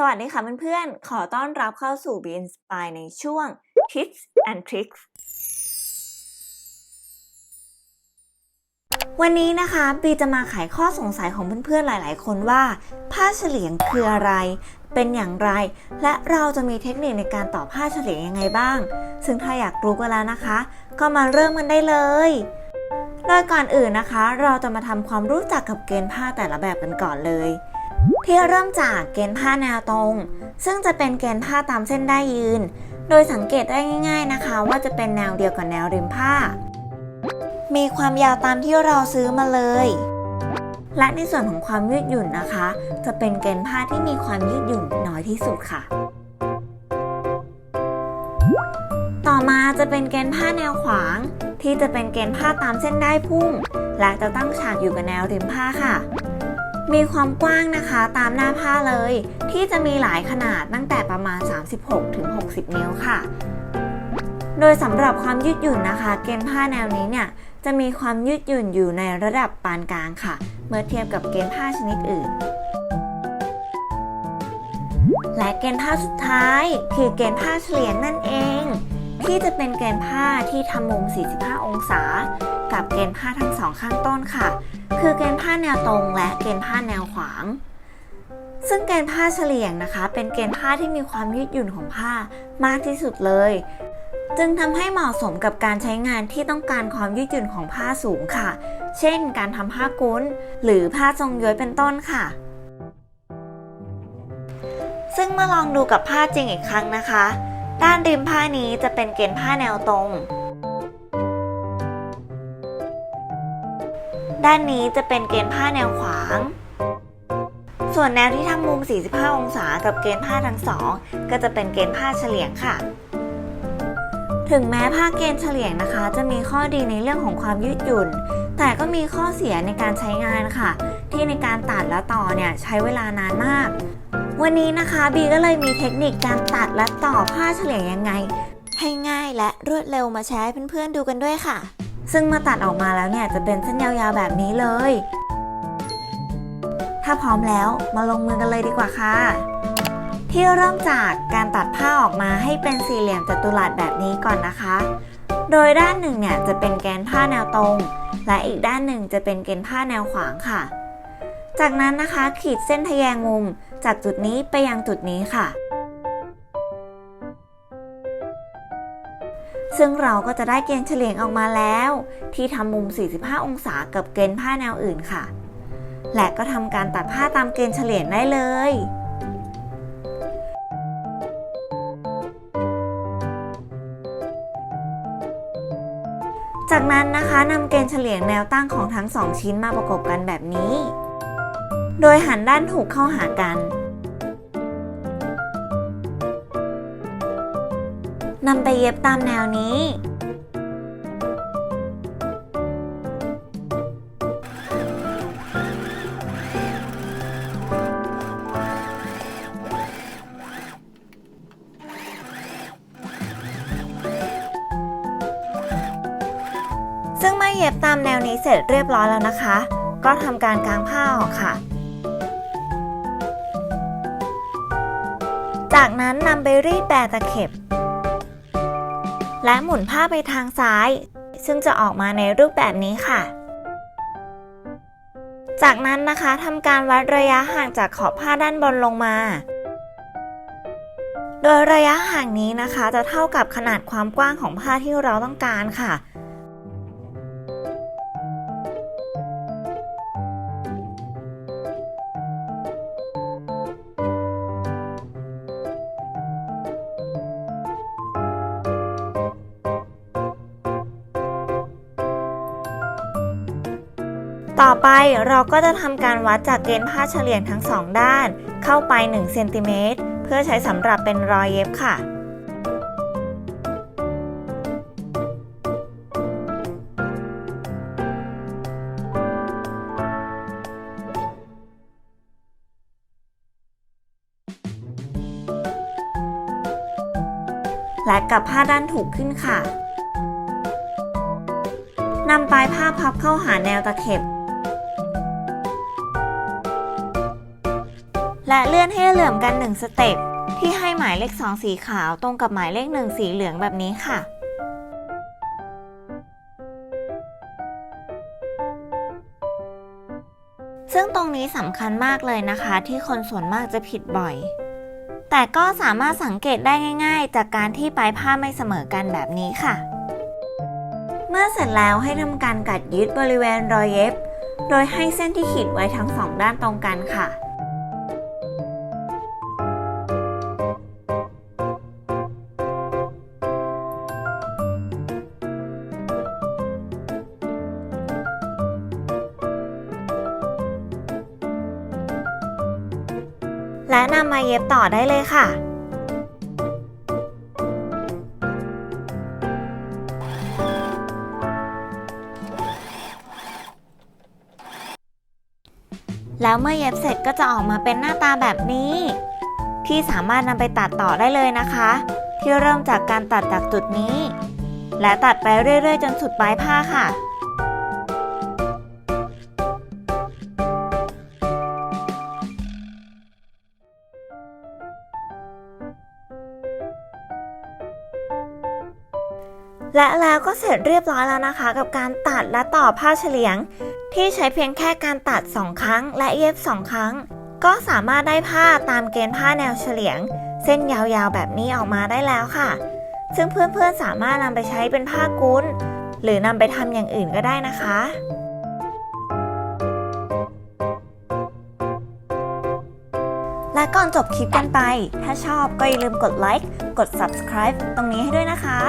สวัสดีค่ะเพื่อนๆ ขอต้อนรับเข้าสู่ Be Inspire ในช่วง Tips and Tricks วันนี้นะคะบีจะมาไขข้อสงสัยของเพื่อนๆ หลายๆ คนว่า ผ้าเฉลียงคืออะไร เป็นอย่างไร และเราจะมีเทคนิคในการต่อผ้าเฉลียงยังไงบ้าง ซึ่งถ้าอยากรู้กันแล้วนะคะ ก็มาเริ่มกันได้เลยโดยก่อนอื่นนะคะ เราจะมาทำความรู้จักกับเกณฑ์ผ้าแต่ละแบบกันก่อนเลย ที่เริ่มจากเกณฑ์ผ้าแนวตรง ซึ่งจะเป็นเกณฑ์ผ้าตามเส้นได้ยืน โดยสังเกตได้ง่าย ๆนะคะ ว่าจะเป็นแนวเดียวกับแนวริมผ้า มีความยาวตามที่เราซื้อมาเลย และในส่วนของความยืดหยุ่นนะคะ จะเป็นเกณฑ์ผ้าที่มีความยืดหยุ่นน้อยที่สุดค่ะ ต่อมาจะเป็นเกณฑ์ผ้าแนวขวาง ที่จะเป็นเกณฑ์ผ้าตามเส้นได้พุ่ง และจะตั้งฉากอยู่กับแนวริมผ้าค่ะ มีความกว้างนะคะตามหน้าผ้าเลย ที่จะมีหลายขนาดตั้งแต่ประมาณ 36-60ถึง60 นิ้วค่ะ โดยสำหรับความยืดหยุ่นนะคะ เกณฑ์ผ้าแนวนี้เนี่ยจะมีความยืดหยุ่นอยู่ในระดับปานกลางค่ะ เมื่อเทียบกับเกณฑ์ผ้าชนิดอื่น และเกณฑ์ผ้าสุดท้าย คือเกณฑ์ผ้าเฉลียงนั่นเอง ที่จะเป็นเกณฑ์ผ้าที่ทำมุม 45 องศา กับเกณฑ์ผ้าทั้งสองข้างต้นค่ะ คือเกณฑ์ผ้าแนวตรงและเกณฑ์ผ้าแนวขวาง ซึ่งเกณฑ์ผ้าเฉลียงนะคะ เป็นเกณฑ์ผ้าที่มีความยืดหยุ่นของผ้ามากที่สุดเลย จึงทำให้เหมาะสมกับการใช้งานที่ต้องการความยืดหยุ่นของผ้าสูงค่ะ เช่น การทำผ้ากุ้น หรือผ้าทรงย้อยเป็นต้นค่ะซึ่งเมื่อลองดูกับผ้าจริงอีกครั้งนะคะ ด้านริมผ้านี้จะเป็นเกณฑ์ผ้าแนวตรง ด้านนี้จะเป็นเกณฑ์ผ้าแนวขวาง ส่วนแนวที่ทำมุม 45 องศากับเกณฑ์ผ้าทั้งสองก็จะเป็นเกณฑ์ผ้าเฉลียงค่ะ ถึงแม้ผ้าเกณฑ์เฉลียงนะคะ จะมีข้อดีในเรื่องของความยืดหยุ่น แต่ก็มีข้อเสียในการใช้งานค่ะ ที่ในการตัดและต่อเนี่ยใช้เวลานานมาก วันนี้นะคะบีก็เลยมีเทคนิคการตัดและต่อผ้าเฉลียงยังไง ให้ง่ายและรวดเร็วมาแชร์ให้เพื่อนๆดูกันด้วยค่ะ ซึ่งมาตัดออกมาแล้วเนี่ยจะเป็นเส้นยาวๆแบบนี้เลย ถ้าพร้อมแล้วมาลงมือกันเลยดีกว่าค่ะ ที่เริ่มจากการตัดผ้าออกมาให้เป็นสี่เหลี่ยมจัตุรัสแบบนี้ก่อนนะคะ โดยด้านหนึ่งเนี่ยจะเป็นแกนผ้าแนวตรง และอีกด้านหนึ่งจะเป็นเกณฑ์ผ้าแนวขวางค่ะ จากนั้นนะคะขีดเส้นทะแยงมุมจากจุดนี้ไปยังจุดนี้ค่ะ ซึ่งเราก็จะได้เกณฑ์เฉลี่ยงออกมาแล้ว ที่ทำมุม 45 องศากับเกณฑ์ผ้าแนวอื่นค่ะ และก็ทำการตัดผ้าตามเกณฑ์เฉลี่ยงได้เลยจากนั้นนะคะนำเกณฑ์เฉลี่ยงแนวตั้งของทั้งสองชิ้นมาประกบกันแบบนี้ โดยหันด้านถูกเข้าหากันนำไปเย็บตามแนวนี้ ซึ่งเมื่อเย็บตามแนวนี้เสร็จเรียบร้อยแล้วนะคะ ก็ทำการกางผ้าออกค่ะ จากนั้นนำไปรีดแปรตะเข็บ และหมุนผ้าไปทางซ้าย ซึ่งจะออกมาในรูปแบบนี้ค่ะ จากนั้นนะคะทำการวัดระยะห่างจากขอบผ้าด้านบนลงมา โดยระยะห่างนี้นะคะ จะเท่ากับขนาดความกว้างของผ้าที่เราต้องการค่ะ ต่อไปเราก็จะทำการวัดจากเกณฑ์ผ้าเฉลี่ยงทั้งสองด้าน เข้าไป1เซนติเมตรเพื่อใช้สำหรับเป็นรอยเย็บค่ะและกับผ้าด้านถูกขึ้นค่ะ นำปลายผ้าพับเข้าหาแนวตะเข็บ และเลื่อนให้เหลื่อมกัน 1 สเต็ปที่ให้หมายเลข 2 สีขาวตรงกับหมายเลข 1 สีเหลืองแบบนี้ค่ะ ซึ่งตรงนี้สำคัญมากเลยนะคะ ที่คนส่วนมากจะผิดบ่อย แต่ก็สามารถสังเกตได้ง่าย ๆ จากการที่ปลายผ้าไม่เสมอกันแบบนี้ค่ะ เมื่อเสร็จแล้วให้ทำการกัดยึดบริเวณรอยเย็บ โดยให้เส้นที่ขีดไว้ทั้งสองด้านตรงกันค่ะ และนำมาเย็บต่อได้เลยค่ะ แล้วเมื่อเย็บเสร็จก็จะออกมาเป็นหน้าตาแบบนี้ ที่สามารถนำไปตัดต่อได้เลยนะคะ ที่เริ่มจากการตัดจากจุดนี้ และตัดไปเรื่อยๆ จนสุดปลายผ้าค่ะ และแล้วก็เสร็จเรียบร้อยแล้วนะคะ กับการตัดและต่อผ้าเฉลียง ที่ใช้เพียงแค่การตัด 2 ครั้ง และเย็บ 2 ครั้ง ก็สามารถได้ผ้าตามเกณฑ์ผ้าแนวเฉลียง เส้นยาวๆ แบบนี้ออกมาได้แล้วค่ะ ซึ่งเพื่อนๆสามารถนำไปใช้เป็นผ้ากุ้นหรือนำไปทำอย่างอื่นก็ได้นะคะและก่อนจบคลิปกันไป ถ้าชอบก็อย่าลืมกดไลค์ กด subscribe ตรงนี้ให้ด้วยนะคะ